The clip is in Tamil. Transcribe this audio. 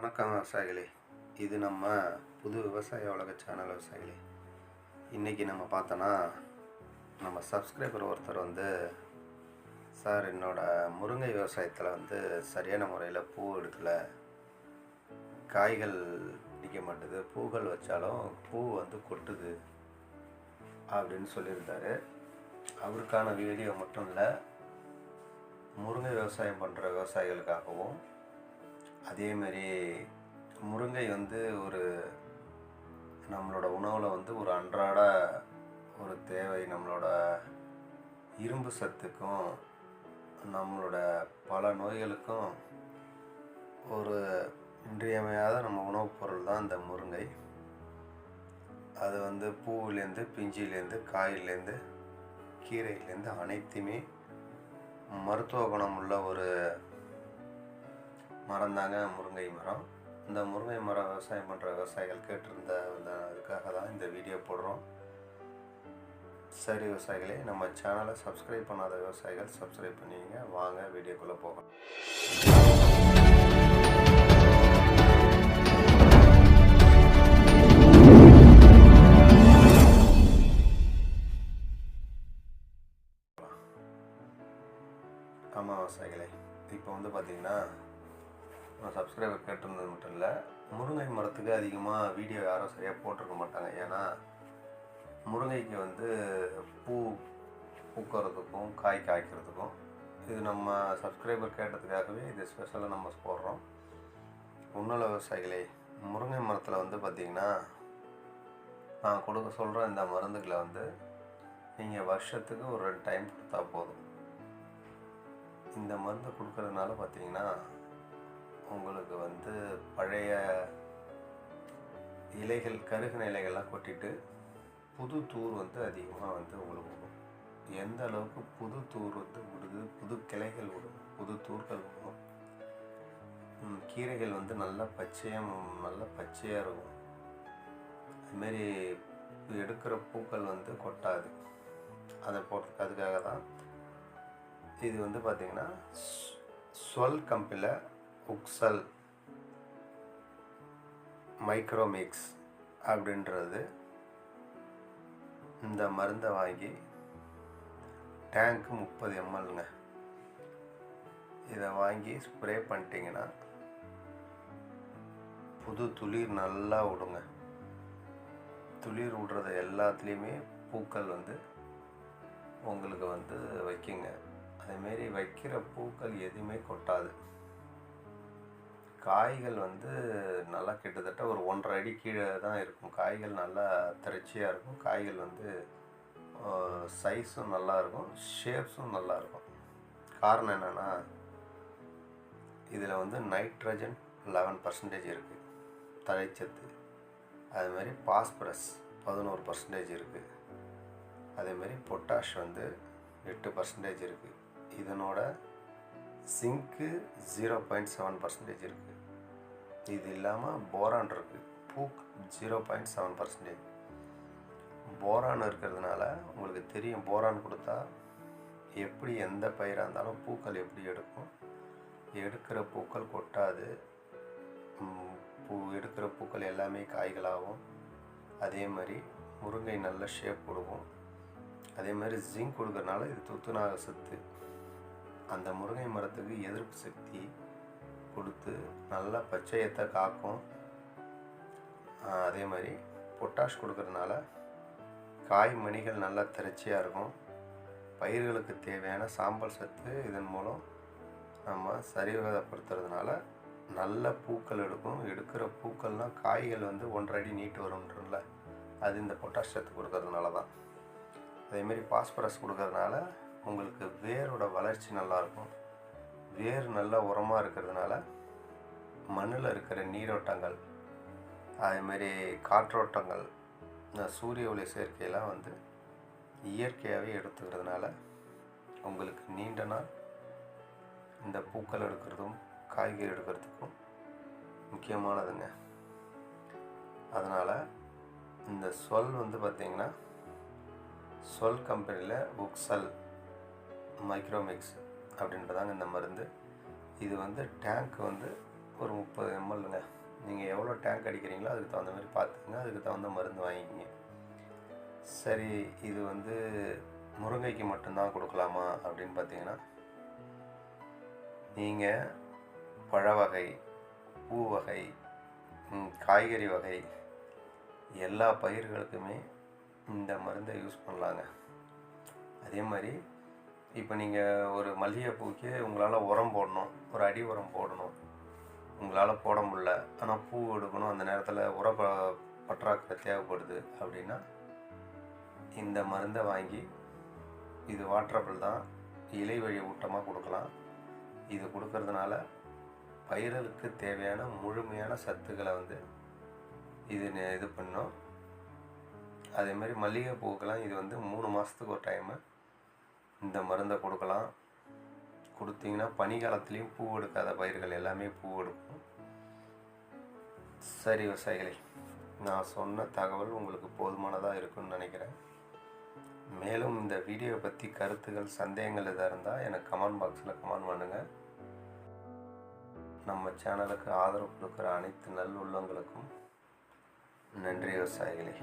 வணக்கம் விவசாயிகளே. இது நம்ம புது விவசாய உலக சேனல் விவசாயிகளே. இன்றைக்கி நம்ம பார்த்தோன்னா நம்ம சப்ஸ்கிரைபர் ஒருத்தர் வந்து சார் என்னோட முருங்கை விவசாயத்தில் வந்து சரியான முறையில் பூ எடுக்கலை. காய்கள் பிடிக்க மாட்டுது. பூக்கள் வச்சாலும் பூ வந்து கொட்டுது அப்படின்னு சொல்லியிருந்தாரு. அவருக்கான வீடியோ மட்டும் இல்லை முருங்கை விவசாயம் பண்ணுற விவசாயிகளுக்காகவும் அதேமாரி முருங்கை வந்து ஒரு நம்மளோட உணவில் வந்து ஒரு அன்றாட ஒரு தேவை. நம்மளோட இரும்பு சத்துக்கும் நம்மளோட பல நோய்களுக்கும் ஒரு இன்றியமையாத நம்ம உணவுப் பொருள் தான் இந்த முருங்கை. அது வந்து பூவிலேருந்து பிஞ்சிலேருந்து காயிலேருந்து கீரையிலேருந்து அனைத்துமே மருத்துவ குணம் உள்ள ஒரு மரம் தாங்க முருங்கை மரம். இந்த முருங்கை மரம் விவசாயம் பண்ணுற விவசாயிகள் கேட்டிருந்த இதுக்காக அதுக்காக தான் இந்த வீடியோ போடுறோம். சரி விவசாயிகளே நம்ம சேனலை சப்ஸ்கிரைப் பண்ணாத விவசாயிகள் சப்ஸ்கிரைப் பண்ணிங்க வாங்க வீடியோக்குள்ளே போகலாம். ஆமாம் விவசாயிகளே இப்போ வந்து பார்த்தீங்கன்னா சப்ஸ்கிரைபர் கேட்டிருந்தது மட்டும் இல்லை முருங்கை மரத்துக்கு அதிகமாக வீடியோ யாரும் சரியாக போட்டிருக்க மாட்டாங்க. ஏன்னா முருங்கைக்கு வந்து பூ பூக்கிறதுக்கும் காய் காய்க்கிறதுக்கும் இது நம்ம சப்ஸ்கிரைபர் கேட்டதுக்காகவே இது ஸ்பெஷலாக நம்ம போடுறோம். உன்னல விவசாயிகளே முருங்கை மரத்தில் வந்து பார்த்திங்கன்னா நான் கொடுக்க சொல்கிற இந்த மருந்துகளை வந்து நீங்கள் வருஷத்துக்கு ஒரு ரெண்டு டைம் கொடுத்தா போதும். இந்த மருந்து கொடுக்கறதுனால பார்த்தீங்கன்னா உங்களுக்கு வந்து பழைய இலைகள் கருகின இலைகள்லாம் கொட்டிட்டு புது தூர் வந்து அதிகமாக வந்து உங்களுக்கு விடும் எந்த அளவுக்கு புது தூர் வந்து விடுது புது கிளைகள் விடும் புது தூர்கள் விடும் கீரைகள் வந்து நல்லா பச்சையாக நல்லா பச்சையாக இருக்கும். அதுமாரி எடுக்கிற பூக்கள் வந்து கொட்டாது. அதை போட்டு அதுக்காக தான் இது வந்து பார்த்திங்கன்னா சொல் கம்பில் உக்சல் மைக்ரோமிக்ஸ் அப்படின்றது இந்த மருந்தை வாங்கி டேங்க்கு முப்பது எம்எல்ங்க. இதை வாங்கி ஸ்ப்ரே பண்ணிட்டீங்கன்னா புது துளிர் நல்லா விடுங்க துளிர் விடுறத எல்லாத்துலேயுமே பூக்கள் வந்து உங்களுக்கு வந்து வைக்குங்க. அதேமாரி வைக்கிற பூக்கள் எதுவுமே கொட்டாது. காய்கள் வந்து நல்லா கிட்டத்தட்ட ஒரு ஒன்றரை அடி கீழே தான் இருக்கும். காய்கள் நல்லா திரட்சியாக இருக்கும். காய்கள் வந்து சைஸும் நல்லாயிருக்கும் ஷேப்ஸும் நல்லா இருக்கும். காரணம் என்னென்னா இதில் வந்து நைட்ரஜன் லெவன் பர்சன்டேஜ் இருக்குது தழைச்சத்து. அதுமாரி பாஸ்பரஸ் பதினோரு பர்சன்டேஜ் இருக்குது அதேமாரி பொட்டாஷ் வந்து எட்டு பர்சன்டேஜ் இருக்குது இதனோட சிங்க்கு ஜீரோ பாயிண்ட் செவன் பர்சன்டேஜ் இருக்குது இது இல்லாமல் போரான் இருக்குது பூக் zero point seven percentage boron இருக்கிறதுனால உங்களுக்கு தெரியும் போரான் கொடுத்தா எப்படி எந்த பயிராக இருந்தாலும் பூக்கள் எப்படி எடுக்கும். எடுக்கிற பூக்கள் கொட்டாது. பூ எடுக்கிற பூக்கள் எல்லாமே காய்களாகும். அதே மாதிரி முருங்கை நல்ல ஷேப் கொடுக்கும். அதே மாதிரி ஜிங்க் கொடுக்கறனால இது துத்துநாக சத்து. அந்த முருங்கை மரத்துக்கு எதிர்ப்பு சக்தி கொடுத்து நல்ல பச்சையத்தை காக்கும். அதே மாதிரி பொட்டாஷ் கொடுக்கறதுனால காய் மணிகள் நல்லா திரட்சியாக இருக்கும். பயிர்களுக்கு தேவையான சாம்பல் சத்து இதன் மூலம் நம்ம சரிவகப்படுத்துறதுனால நல்ல பூக்கள் எடுக்கும். எடுக்கிற பூக்கள்னால் காய்கள் வந்து ஒன்றரை அடி நீட்டு வரும்ன்றல அது இந்த பொட்டாஷ் சத்து கொடுக்கறதுனால தான் அதேமாரி பாஸ்பரஸ் கொடுக்கறதுனால உங்களுக்கு வேரோட வளர்ச்சி நல்லாயிருக்கும். வேர் நல்ல உரமாக இருக்கிறதுனால மண்ணில் இருக்கிற நீரோட்டங்கள் அதேமாரி காற்றோட்டங்கள் இந்த சூரிய ஒளி சேர்க்கையெல்லாம் வந்து இயற்கையாகவே எடுத்துக்கிறதுனால உங்களுக்கு நீண்ட நாள் இந்த பூக்கள் எடுக்கிறதும் காய்கறி எடுக்கிறதுக்கும் முக்கியமானதுங்க. அதனால் இந்த சொல் வந்து பார்த்திங்கன்னா சொல் கம்பெனியில் உக்சல் மைக்ரோமிக்ஸ் அப்படின்றதாங்க இந்த மருந்து. இது வந்து டேங்க் வந்து ஒரு முப்பது எம்எல்ங்க எவ்வளோ டேங்க் அடிக்கிறீங்களோ அதுக்கு தகுந்த மாதிரி பார்த்துங்க அதுக்கு தகுந்த மருந்து வாங்கிக்கிங்க. சரி இது வந்து முருங்கைக்கு மட்டும்தான் கொடுக்கலாமா அப்படின்னு பார்த்தீங்கன்னா நீங்கள் பழ வகை பூ வகை காய்கறி வகை எல்லா பயிர்களுக்குமே இந்த மருந்தை யூஸ் பண்ணலாங்க. அதே மாதிரி இப்போ நீங்கள் ஒரு மல்லிகைப்பூக்கே உங்களால் உரம் போடணும் ஒரு அடி உரம் போடணும். உங்களால் போட முடில ஆனால் பூ எடுக்கணும் அந்த நேரத்தில் உர ப- பற்றாக்குறை தேவைப்படுது அப்படின்னா இந்த மருந்தை வாங்கி இது வாட்டரபிள் தான். இலை வழி ஊட்டமாக கொடுக்கலாம். இது கொடுக்கறதுனால பயிர்களுக்கு தேவையான முழுமையான சத்துக்களை வந்து இது இது பண்ணும். அதே மாதிரி மல்லிகை பூக்கெல்லாம் இது வந்து மூணு மாதத்துக்கு ஒரு டைமு இந்த மருந்தை கொடுக்கலாம். கொடுத்தீங்கன்னா பனிக்காலத்துலேயும் பூ எடுக்காத பயிர்கள் எல்லாமே பூ எடுக்கும். சரி விவசாயிகளே நான் சொன்ன தகவல் உங்களுக்கு போதுமானதாக இருக்கும்னு நினைக்கிறேன். மேலும் இந்த வீடியோவை பற்றி கருத்துகள் சந்தேகங்கள் எதாக இருந்தால் எனக்கு கமெண்ட் பாக்ஸில் கமெண்ட் பண்ணுங்கள் நம்ம சேனலுக்கு ஆதரவு கொடுக்குற அனைத்து நல்லுள்ளங்களுக்கும் நன்றி விவசாயிகளே.